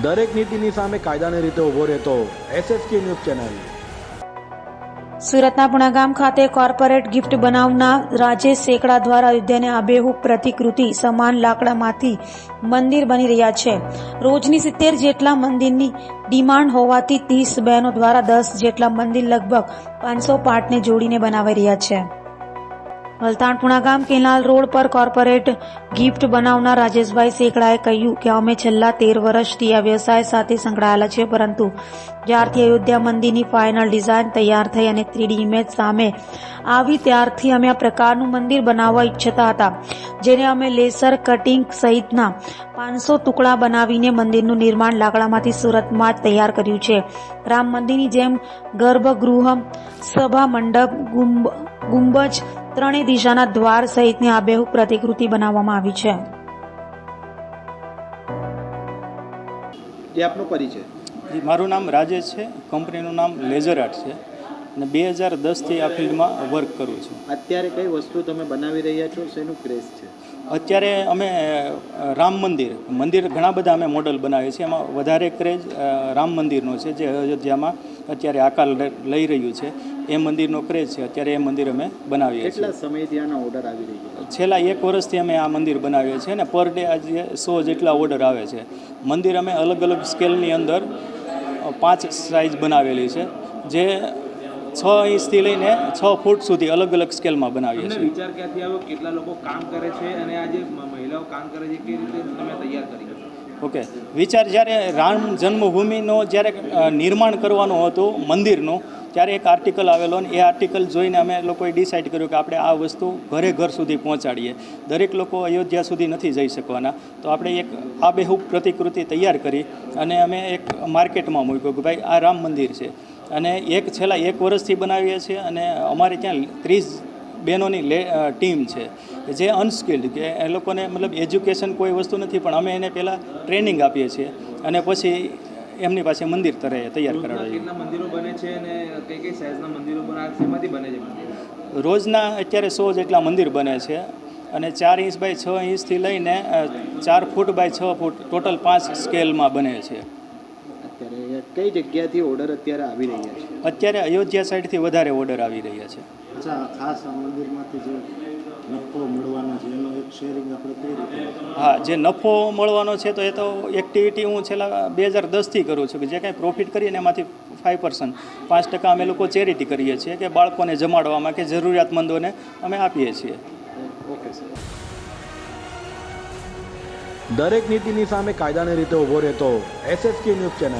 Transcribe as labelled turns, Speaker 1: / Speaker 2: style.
Speaker 1: દરેક નીતિની સામે કાયદાની રીતે ઊભો રહેતો એસએસકે ન્યૂઝ ચેનલ.
Speaker 2: સુરતના પુણાગામ ખાતે કોર્પોરેટ ગિફ્ટ બનાવનાર રાજેશ સેકડા દ્વારા અયોધ્યાને આબેહૂબ પ્રતિકૃતિ સમાન લાકડામાંથી મંદિર બની રહ્યા છે. રોજની સિત્તેર જેટલા મંદિરની ડિમાન્ડ હોવાથી ત્રીસ બહેનો દ્વારા દસ જેટલા મંદિર લગભગ પાંચસો પાર્ટને જોડીને બનાવી રહ્યા છે. વલતાણ પુણાગામ કેનાલ રોડ પર કોર્પોરેટ ગિફ્ટ બનાવનાર રાજેશભાઈ સેકડાએ કહ્યું કે અમે છેલ્લા તેર વર્ષથી આ વ્યવસાય સાથે સંકળાયેલા છે પરંતુ જ્યારથી અયોધ્યા મંદિરની ફાઇનલ ડિઝાઇન તૈયાર થઈ અને થ્રીડી ઇમેજ સામે આવી, ત્યારથી અમે આ પ્રકારનું મંદિર બનાવવા ઈચ્છતા હતા, જેને અમે લેસર કટિંગ સહિતના પાંચસો ટુકડા બનાવીને મંદિરનું નિર્માણ લાકડામાંથી સુરતમાં જ તૈયાર કર્યું છે. રામ મંદિરની જેમ ગર્ભગૃહ, સભા મંડપ ગુંબજ ત્રણેય દિશાના દ્વાર સહિતની આબેહૂબ પ્રતિકૃતિ બનાવવામાં આવી છે.
Speaker 3: જે આપનો પરિચય.
Speaker 4: જી મારું નામ રાજેશ છે. કંપનીનું નામ લેઝર આર્ટ છે. અને બે હજાર દસથી આ ફિલ્ડમાં વર્ક કરું છું.
Speaker 3: અત્યારે કઈ વસ્તુ તમે બનાવી રહ્યા છો? શેનું ક્રેઝ છે?
Speaker 4: અત્યારે અમે રામ મંદિર મંદિર ઘણા બધા અમે મોડલ બનાવીએ છીએ. એમાં વધારે ક્રેઝ રામ મંદિરનો છે જે અયોધ્યામાં અત્યારે આકાર લઈ રહ્યું છે. એ મંદિરનો ક્રેઝ છે. અત્યારે એ મંદિર અમે બનાવીએ છીએ.
Speaker 3: કેટલા સમયથી આના ઓર્ડર આવી રહ્યો
Speaker 4: છેલ્લા એક વર્ષથી અમે આ મંદિર બનાવીએ છીએ અને પર ડે આજે સો જેટલા ઓર્ડર આવે છે. મંદિર અમે અલગ અલગ સ્કેલની અંદર પાંચ સાઇઝ બનાવેલી છે. જે છ ઇંચથી લઈને છ ફૂટ સુધી અલગ અલગ સ્કેલમાં બનાવીએ છીએ.
Speaker 5: વિચાર ક્યાંથી આવ્યો? કેટલા લોકો કામ કરે છે અને આજે જે મહિલાઓ કામ કરે છે કેવી રીતે તમે તૈયાર કરી
Speaker 4: ઓકે. વિચાર જ્યારે રામ જન્મભૂમિનો જ્યારે નિર્માણ કરવાનું હતું મંદિરનું, ત્યારે એક આર્ટિકલ આવેલો અને એ આર્ટિકલ જોઈને અમે લોકોએ ડિસાઇડ કર્યું કે આપણે આ વસ્તુ ઘરે ઘર સુધી પહોંચાડીએ. દરેક લોકો અયોધ્યા સુધી નથી જઈ શકવાના. તો આપણે એક આબેહૂબ પ્રતિકૃતિ તૈયાર કરી અને અમે એક માર્કેટમાં મૂક્યું કે ભાઈ આ રામ મંદિર છે. અને એક છેલ્લા એક વર્ષથી બનાવીએ છીએ અને અમારે ત્યાં ત્રીસ બહેનોની લે ટીમ છે જે અનસ્કિલ્ડ કે એ લોકોને મતલબ એજ્યુકેશન કોઈ વસ્તુ નથી પણ અમે એને પહેલાં ટ્રેનિંગ આપીએ છીએ અને પછી એમની પાસે મંદિર તરે તૈયાર
Speaker 5: રોજના મંદિરો બને છે અને કઈ કઈ સાઇઝના મંદિરો શેમાંથી બને છે
Speaker 4: રોજના અત્યારે સો જેટલા મંદિર બને છે અને ચાર ઇંચ બાય છ ઇંચથી લઈને ચાર ફૂટ બાય છ ફૂટ ટોટલ પાંચ સ્કેલમાં બને છે.
Speaker 3: કઈ જગ્યાથી ઓર્ડર અત્યારે આવી રહ્યા છે?
Speaker 4: અત્યારે અયોધ્યા સાઈડથી વધારે ઓર્ડર આવી રહ્યા છે.
Speaker 6: અચ્છા ખાસ આ મંદિરમાંથી જે નફો મળવાનો છે એનો એક શેરિંગ આપણે કઈ રીતે
Speaker 4: હા જે નફો મળવાનો છે તો એ તો એક્ટિવિટી હું છેલ્લા બે હજાર દસથી કરું છું કે જે કાંઈ પ્રોફિટ કરીએ ને એમાંથી ફાઇવ પર્સન્ટ પાંચ ટકા અમે લોકો ચેરિટી કરીએ છીએ કે બાળકોને જમાડવામાં કે જરૂરિયાતમંદોને અમે આપીએ છીએ.
Speaker 3: Okay sir.
Speaker 1: દરેક નીતિની સામે કાયદાની રીતે ઊભો રહેતો એસએસકે ન્યૂઝ ચેનલ